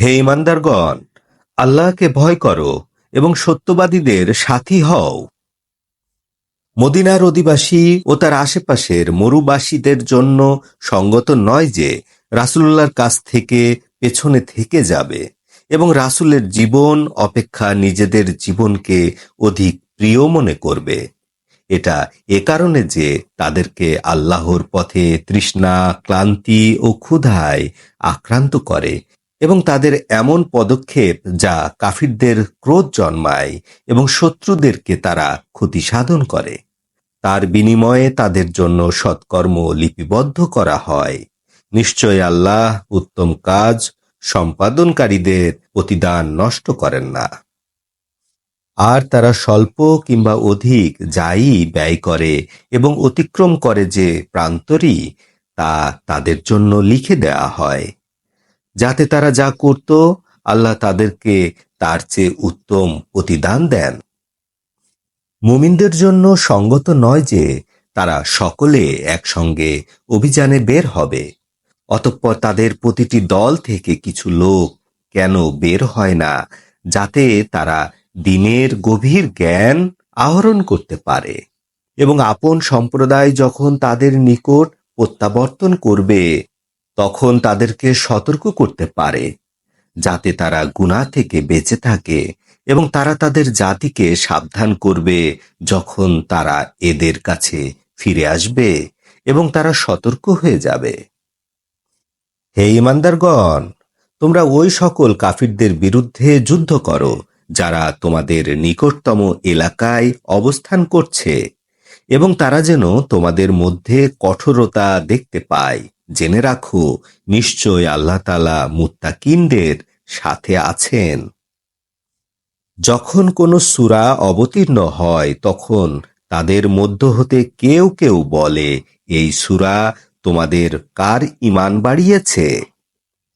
হে ইমানদারগণ, আল্লাহকে ভয় করো এবং সত্যবাদীদের সাথী হও। মদিনার অধিবাসী ও তার আশেপাশের মরুবাসীদের জন্য সঙ্গত নয় যে রাসূলুল্লাহর কাছ থেকে পেছনে থেকে যাবে এবং রাসূলের জীবন অপেক্ষা নিজেদের জীবনকে অধিক প্রিয় মনে করবে। এটা এ কারণে যে তাদেরকে আল্লাহর পথে তৃষ্ণা, ক্লান্তি ও ক্ষুধায় আক্রান্ত করে এবং তাদের এমন পদক্ষেপ যা কাফিরদের ক্রোধ জন্মায় এবং শত্রুদেরকে তারা ক্ষতি সাধন করে। তার বিনিময়ে তাদের জন্য সৎকর্ম লিপিবদ্ধ করা হয়। নিশ্চয় আল্লাহ উত্তম কাজ সম্পাদনকারীদের প্রতিদান নষ্ট করেন না। আর তারা স্বল্প কিংবা অধিক যাই ব্যয় করে এবং অতিক্রম করে যে প্রান্তরই তা তাদের জন্য লিখে দেয়া হয়। যাতে তারা যা করত, আল্লাহ তাদেরকে তার চেয়ে উত্তম প্রতিদান দেন। মুমিনদের জন্য সঙ্গত নয় যে তারা সকলে একসঙ্গে অভিযানে বের হবে, অতঃপর তাদের প্রতিটি দল থেকে কিছু লোক কেন বের হয় না, যাতে তারা দিনের গভীর জ্ঞান আহরণ করতে পারে এবং আপন সম্প্রদায় যখন তাদের নিকট প্রত্যাবর্তন করবে তখন তাদেরকে সতর্ক করতে পারে, যাতে তারা গুনাহ থেকে বেঁচে থাকে এবং তারা তাদের জাতিকে সাবধান করবে যখন তারা এদের কাছে ফিরে আসবে এবং তারা সতর্ক হয়ে যাবে। হে ইমানদারগণ তোমরা ওই সকল কাফিরদের বিরুদ্ধে যুদ্ধ করো, যারা তোমাদের নিকটতম এলাকায় অবস্থান করছে এবং তারা যেন তোমাদের মধ্যে কঠোরতা দেখতে পায়। জেনে রাখো, নিশ্চয় আল্লাহ তালা মুত্তাকিনদের সাথে আছেন। যখন কোনো সুরা অবতীর্ণ হয়, তখন তাদের মধ্য হতে কেউ কেউ বলে, এই সুরা তোমাদের কার ঈমান বাড়িয়েছে?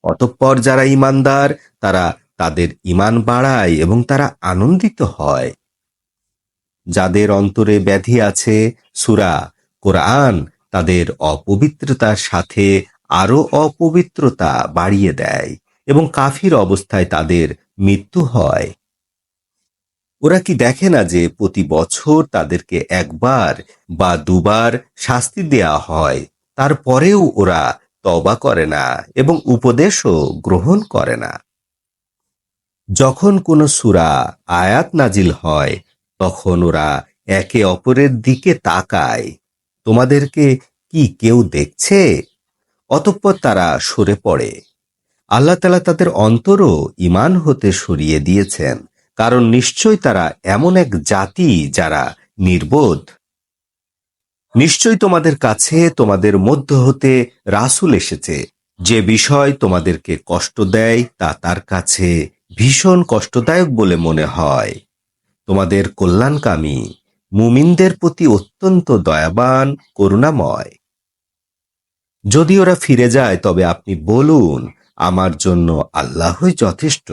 অতঃপর যারা ঈমানদার, তারা তাদের ঈমান বাড়ায় এবং তারা আনন্দিত হয়। যাদের অন্তরে ব্যাধি আছে, সুরা, কোরআন তাদের অপবিত্রতার সাথে আরও অপবিত্রতা বাড়িয়ে দেয় এবং কাফির অবস্থায় তাদের মৃত্যু হয়। ওরা কি দেখে না যে প্রতি বছর তাদেরকে একবার বা দুবার শাস্তি দেয়া হয়, তারপরেও ওরা তবা করে না এবং উপদেশও গ্রহণ করে না? যখন কোনো সূরা আয়াত নাজিল হয়, তখন ওরা একে অপরের দিকে তাকায়। তোমাদেরকে কি কেউ দেখছে? অতঃপর তারা সরে পড়ে। আল্লাহ তালা তাদের অন্তরও ইমান হতে সরিয়ে দিয়েছেন, কারণ নিশ্চয় তারা এমন এক জাতি যারা নির্বোধ। নিশ্চয় তোমাদের কাছে, তোমাদের মধ্য হতে রাসুল এসেছে, যে বিষয় তোমাদেরকে কষ্ট দেয় তা তার কাছে ভীষণ কষ্টদায়ক বলে মনে হয়। তোমাদের কল্যাণকামী মুমিনদের প্রতি অত্যন্ত দয়াবান, করুণাময়। যদি ওরা ফিরে যায়, তবে আপনি বলুন, আমার জন্য আল্লাহই যথেষ্ট।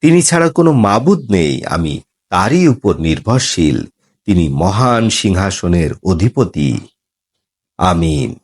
তিনি ছাড়া কোনো মাবুদ নেই, আমি তারই উপর নির্ভরশীল। তিনি মহান সিংহাসনের অধিপতি। আমিন।